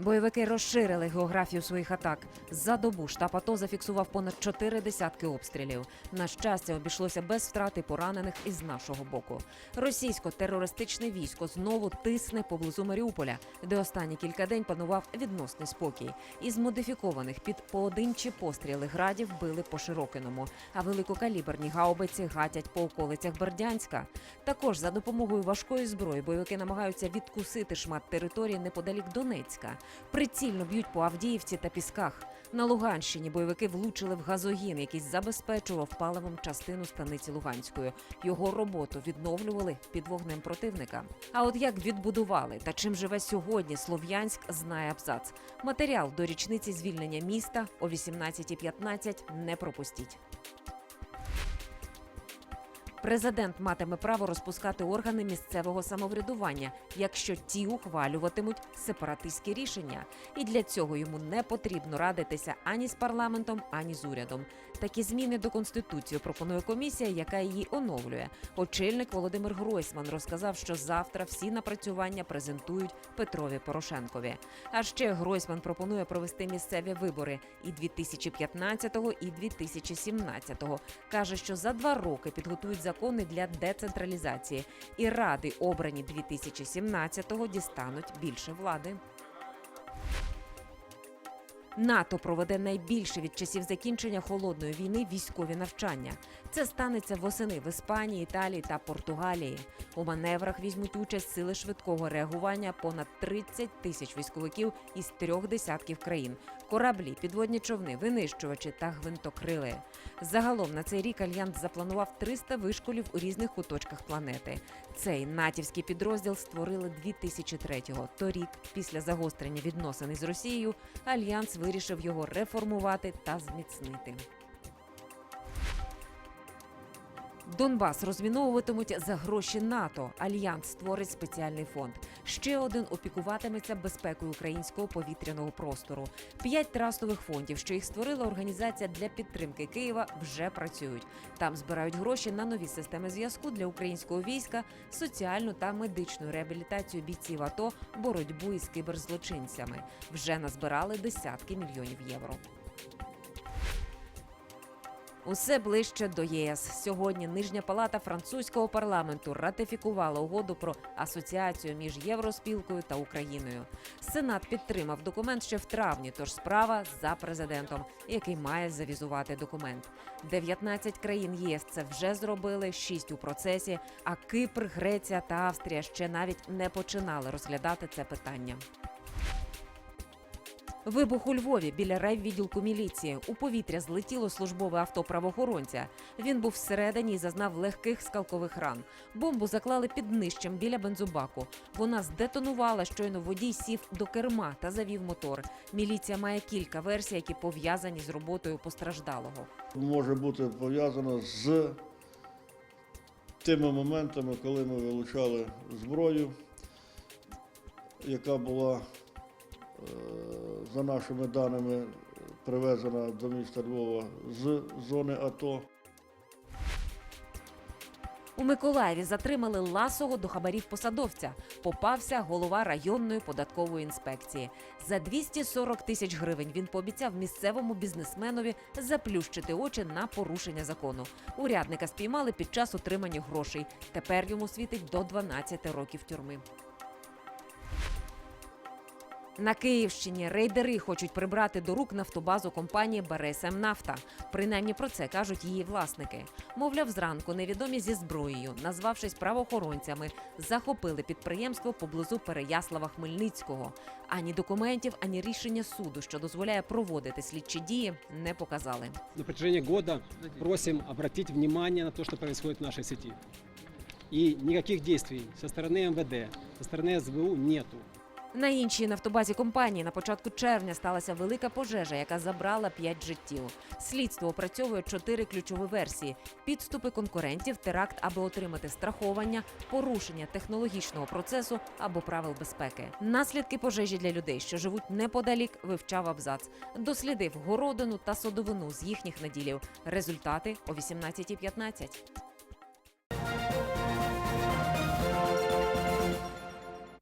Бойовики розширили географію своїх атак. За добу штаб АТО зафіксував понад чотири десятки обстрілів. На щастя, обійшлося без втрати поранених із нашого боку. Російсько-терористичне військо знову тисне поблизу Маріуполя, де останні кілька день панував відносний спокій. Із модифікованих під поодинчі постріли градів били по Широкиному, а великокаліберні гаубиці гатять по околицях Бердянська. Також за допомогою важкої зброї бойовики намагаються відкусити шмат території неподалік Донецька. Прицільно б'ють по Авдіївці та Пісках. На Луганщині бойовики влучили в газогін, який забезпечував паливом частину станиці Луганської. Його роботу відновлювали під вогнем противника. А от як відбудували та чим живе сьогодні Слов'янськ, знає абзац. Матеріал до річниці звільнення міста о 18.15 не пропустіть. Президент матиме право розпускати органи місцевого самоврядування, якщо ті ухвалюватимуть сепаратистські рішення. І для цього йому не потрібно радитися ані з парламентом, ані з урядом. Такі зміни до конституції пропонує комісія, яка її оновлює. Очільник Володимир Гройсман розказав, що завтра всі напрацювання презентують Петрові Порошенкові. А ще Гройсман пропонує провести місцеві вибори і 2015-го, і 2017-го. каже, що за два роки підготують закони для децентралізації, і ради, обрані 2017-го, дістануть більше влади. НАТО проведе найбільше від часів закінчення холодної війни військові навчання. Це станеться восени в Іспанії, Італії та Португалії. У маневрах візьмуть участь сили швидкого реагування понад 30 тисяч військовиків із трьох десятків країн: кораблі, підводні човни, винищувачі та гвинтокрили. Загалом на цей рік альянс запланував 300 вишколів у різних куточках планети. Цей натівський підрозділ створили 2003-го. Торік, після загострення відносин із Росією, альянс вирішив його реформувати та зміцнити. Донбас розміновуватимуть за гроші НАТО. Альянс створить спеціальний фонд. Ще один опікуватиметься безпекою українського повітряного простору. П'ять трастових фондів, що їх створила організація для підтримки Києва, вже працюють. Там збирають гроші на нові системи зв'язку для українського війська, соціальну та медичну реабілітацію бійців АТО, боротьбу із киберзлочинцями. Вже назбирали десятки мільйонів євро. Усе ближче до ЄС. Сьогодні нижня палата французького парламенту ратифікувала угоду про асоціацію між євроспілкою та Україною. Сенат підтримав документ ще в травні, тож справа за президентом, який має завізувати документ. 19 країн ЄС це вже зробили, 6 у процесі. А Кипр, Греція та Австрія ще навіть не починали розглядати це питання. Вибух у Львові біля райвідділку міліції. У повітря злетіло службове авто правоохоронця. Він був всередині і зазнав легких скалкових ран. Бомбу заклали під нижчем біля бензобаку. Вона здетонувала, щойно водій сів до керма та завів мотор. Міліція має кілька версій, які пов'язані з роботою постраждалого. може бути пов'язано з тими моментами, коли ми вилучали зброю, яка була, за нашими даними, привезена до міста Львова з зони АТО. У Миколаєві затримали ласого до хабарів посадовця. Попався голова районної податкової інспекції. За 240 тисяч гривень він пообіцяв місцевому бізнесменові заплющити очі на порушення закону. Урядника спіймали під час отримання грошей. Тепер йому світить до 12 років тюрми. На Київщині рейдери хочуть прибрати до рук нафтобазу компанії «Бересем Нафта». Принаймні про це кажуть її власники. Мовляв, зранку невідомі зі зброєю, назвавшись правоохоронцями, захопили підприємство поблизу Переяслава Хмельницького. Ані документів, ані рішення суду, що дозволяє проводити слідчі дії, не показали. На протяжении года просим обратить внимание на то, что происходит в нашей сети. И никаких действий со стороны МВД, со стороны СБУ нету. На іншій нафтобазі компанії на початку червня сталася велика пожежа, яка забрала п'ять життів. Слідство опрацьовує чотири ключові версії: підступи конкурентів, теракт, аби отримати страховання, порушення технологічного процесу або правил безпеки. Наслідки пожежі для людей, що живуть неподалік, вивчав абзац. Дослідив городину та садовину з їхніх наділів. Результати о 18.15.